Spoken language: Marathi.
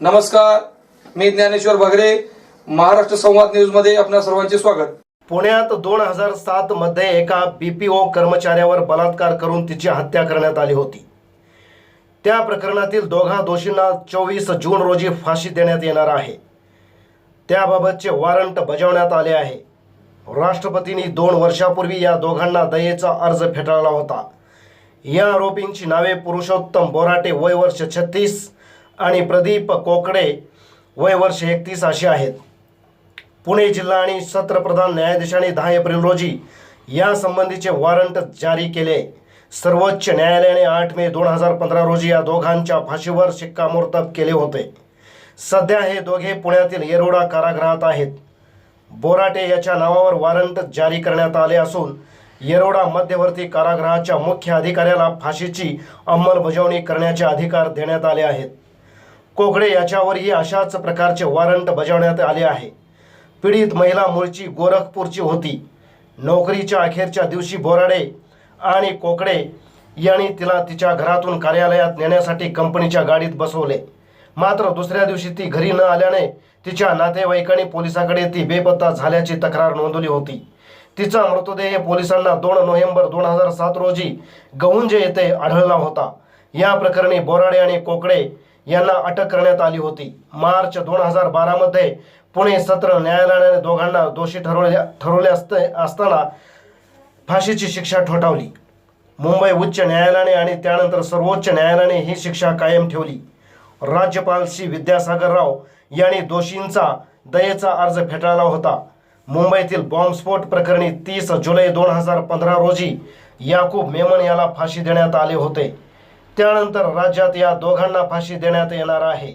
नमस्कार मी ज्ञानेश्वर भगरे महाराष्ट्र संवाद न्यूजमध्ये आपल्या सर्वांचे स्वागत. पुण्यात दोन हजार सात मध्ये एका बीपीओ कर्मचाऱ्यावर बलात्कार करून तिची हत्या करण्यात आली होती. त्या प्रकरणातील दोघा दोषींना चोवीस जून रोजी फाशी देण्यात येणार आहे. त्याबाबतचे वॉरंट बजावण्यात आले आहे. राष्ट्रपतींनी दोन वर्षापूर्वी या दोघांना दयेचा अर्ज फेटाळला होता. या आरोपींची नावे पुरुषोत्तम बोराटे वय वर्ष छत्तीस आणि प्रदीप कोकडे वय वर्ष एकतीस अशी आहेत. पुणे जिल्हा आणि सत्र प्रधान न्यायाधीशांनी दहा एप्रिल रोजी यासंबंधीचे वॉरंट जारी केले. सर्वोच्च न्यायालयाने आठ मे दोन हजार पंधरा रोजी या दोघांच्या फाशीवर शिक्कामोर्तब केले होते. सध्या हे दोघे पुण्यातील येरोडा कारागृहात आहेत. बोराटे याच्या नावावर वॉरंट जारी करण्यात आले असून येरोडा मध्यवर्ती कारागृहाच्या मुख्य अधिकाऱ्याला फाशीची अंमलबजावणी करण्याचे अधिकार देण्यात आले आहेत. कोगडे याच्यावरही अशाच प्रकारचे वॉरंट बजावण्यात आले आहे. पीडित महिला मूळची गोरखपूरची होती. नोकरीच्या अखेरच्या दिवशी बोराडे आणि कोकडे यांनी तिला तिच्या घरातून कार्यालयात नेण्यासाठी कंपनीच्या गाडीत बसवले. मात्र दुसऱ्या दिवशी ती घरी न आल्याने तिच्या नातेवाईकांनी पोलिसाकडे ती बेपत्ता झाल्याची तक्रार नोंदवली होती. तिचा मृतदेह पोलिसांना दोन नोव्हेंबर दोन हजार सात रोजी गहुंजे येथे आढळला होता. या प्रकरणी बोराडे आणि कोकडे यांना अटक करण्यात आली होती. मार्च दोन हजार बारामध्ये पुणे सत्र न्यायालयाने दोघांना दोषी ठरवले ठरवले असते असताना फाशीची शिक्षा ठोठावली. मुंबई उच्च न्यायालयाने आणि त्यानंतर सर्वोच्च न्यायालयाने ही शिक्षा कायम ठेवली. राज्यपाल श्री विद्यासागर राव यांनी दोषींचा दयेचा अर्ज फेटाळला होता. मुंबईतील बॉम्बस्फोट प्रकरणी तीस जुलै दोन हजार पंधरा रोजी याकूब मेमन याला फाशी देण्यात आले होते. त्यानंतर राज्यात या दोघांना फाशी देण्यात येणार आहे.